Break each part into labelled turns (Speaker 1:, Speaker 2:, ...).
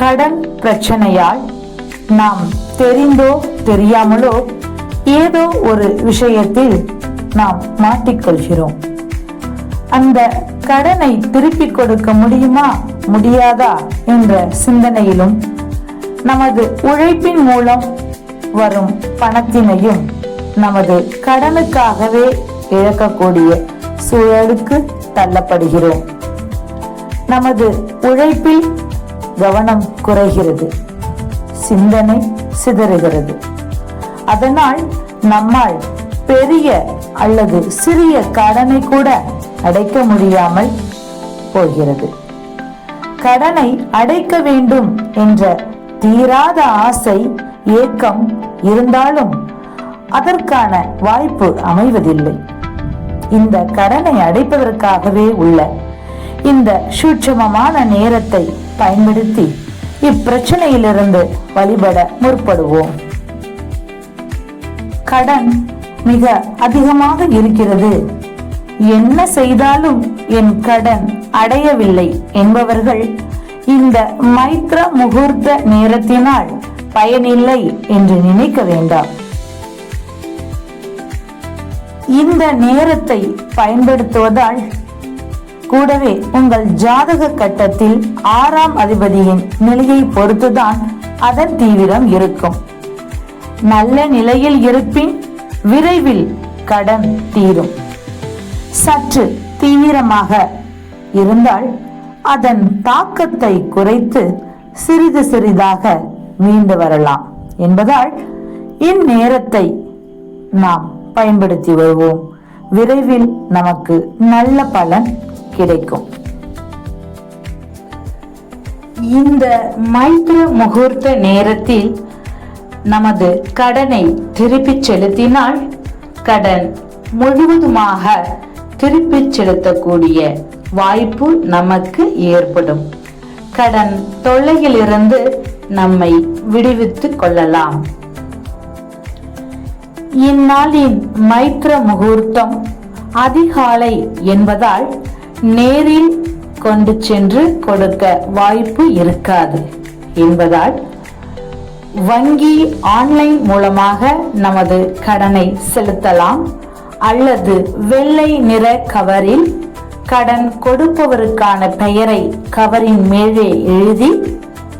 Speaker 1: கடன் பிரச்சனையால் நாம் தெரிந்தோ தெரியாமலோ ஏதோ ஒரு விஷயத்தில் நாம் மாட்டிக்கொள்கிறோம். அந்த கடனை திருப்பிக் கொடுக்க முடியுமா முடியாதா என்ற சிந்தனையிலும் நமது உழைப்பின் மூலம் வரும் பணத்தினையும் நமது கடனுக்காகவே இழக்கக்கூடிய சூழலுக்கு தள்ளப்படுகிறோம். நமது உழைப்பில் கவனம் குறைகிறது. சிந்தனை சிதறுகிறது. அதனால் நம்மால் பெரிய அல்லது சிறிய கடனை கூட அடைக்க முடியாமல் போகிறது. கடனை அடைக்க வேண்டும் என்ற தீராத ஆசை ஏக்கம் இருந்தாலும் அதற்கான வாய்ப்பு அமைவதில்லை. இந்த கடனை அடைப்பதற்காகவே உள்ள இந்த சூட்சமமான நேரத்தை பயன்படுத்தி இப்பிரச்சனையிலிருந்து வழிபட முற்படுவோம். கடன் மிக அதிகமாக இருக்கிறது. என்ன செய்தாலும் என் கடன் அடையவில்லை என்பவர்கள் இந்த மைத்ர முகூர்த்த நேரத்தினால் பயனில்லை என்று நினைக்க வேண்டாம். இந்த நேரத்தை பயன்படுத்துவதால் கூடவே உங்கள் ஜாதக கட்டத்தில் ஆறாம் அதிபதியின் நிலையை பொறுத்துதான் அதன் தீவிரம் இருக்கும். நல்ல நிலையில் இருப்பின் விரைவில் கடன் தீரும். சற்று தீவிரமாக இருந்தால் அதன் தாக்கத்தை குறைத்து சிறிது சிறிதாக மீண்டு வரலாம் என்பதால் இந்நேரத்தை நாம் பயன்படுத்தி வருவோம். விரைவில் நமக்கு நல்ல பலன் கிடைக்கும். இந்த மைத்ர முகூர்த்த நேரத்தில் நமது கடனை திருப்பிச் செலுத்தினால் கடன் முழுவதுமாக திருப்பிச் செலுத்தக்கூடிய வாய்ப்பு நமக்கு ஏற்படும். கடன் தொல்லையிலிருந்து நம்மை விடுவித்துக் கொள்ளலாம். இந்நாளின் மைத்ர முகூர்த்தம் அதிகாலை என்பதால் நேரில் கொண்டு சென்று கொடுக்க வாய்ப்பு இருக்காது. என்பதால் வங்கி ஆன்லைன் மூலமாக நமது கடனை செலுத்தலாம். அல்லது வெள்ளை நிற கவரில் கடன் கொடுப்பவருக்கான பெயரை கவரின் மேலே எழுதி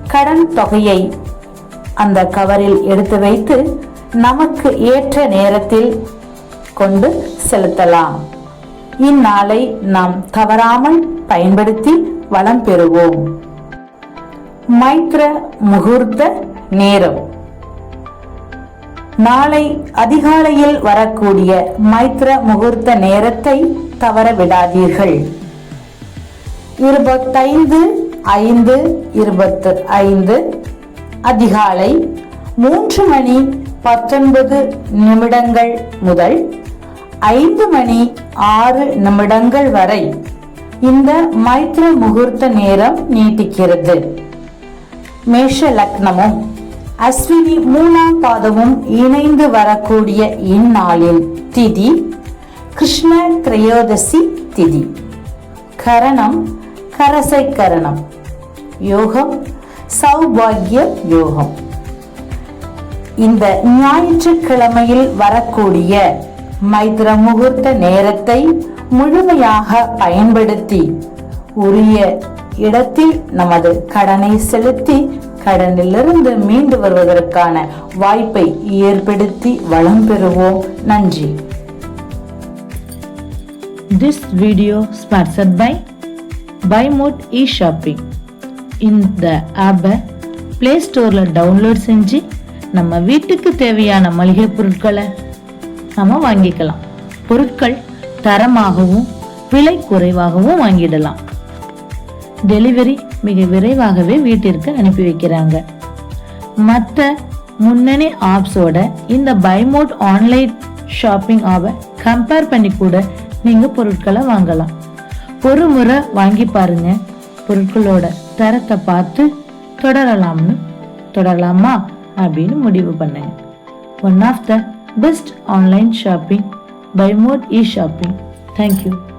Speaker 1: கடன் தொகையை அந்த கவரில் எடுத்து வைத்து நமக்கு ஏற்ற நேரத்தில் கொண்டு செலுத்தலாம். இந்நாளை நாம் தவறாமல் பயன்படுத்தி வளம் பெறுவோம். மைத்ர முகூர்த்த நேரம். நாளை அதிகாலையில் வரக்கூடிய மைத்ர முகூர்த்த நேரத்தை தவற விடாதீர்கள். இருபத்தைந்து ஐந்து இருபத்து ஐந்து அதிகாலை மூன்று மணி பத்தொன்பது நிமிடங்கள் முதல் ஐந்து மணி ஆறு நிமிடங்கள் வரை இந்த மைத்ர முகூர்த்த நேரம் நீட்டிக்கிறது. மேஷ லக்னமும் அஸ்வினி மூணாம் பாதமும் இணைந்து வரக்கூடிய இந்நாளில் திதி கிருஷ்ண திரையோதசி திதி. கரணம் கரசை கரணம். யோகம் சௌபாகிய யோகம். இந்த ஞாயிற்றுக்கிழமையில் வரக்கூடிய மைத்ர முகூர்த்த நேரத்தை முழுமையாக பயன்படுத்தி உரிய இடத்தில் நமது கடனை செலுத்தி கடனிலிருந்து மீண்டு வருவதற்கான வாய்ப்பை ஏற்படுத்தி வளம் பெறுவோம். நன்றி.
Speaker 2: This video by by Bymod e shopping இந்த ஆப்பை ப்ளே ஸ்டோரில் டவுன்லோட் செஞ்சு நம்ம வீட்டுக்கு தேவையான மளிகை பொருட்களை நம்ம வாங்கிக்கலாம். பொருட்கள் தரமாகவும் விலை குறைவாகவும் வாங்கிடலாம். டெலிவரி மிக விரைவாகவே வீட்டிற்கு அனுப்பி வைக்கிறாங்க. மற்ற முன்னணி ஆப்ஸோட இந்த பைமோட் ஆன்லைன் ஷாப்பிங் ஆப்பை கம்பேர் பண்ணி கூட நீங்கள் பொருட்களை வாங்கலாம். ஒரு முறை வாங்கி பாருங்க. பொருட்களோட தரத்தை பார்த்து தொடரலாம்னு தொடரலாமா அப்படின்னு முடிவு பண்ணுங்க. One of the Best online shopping by Mode e-shopping. Thank you.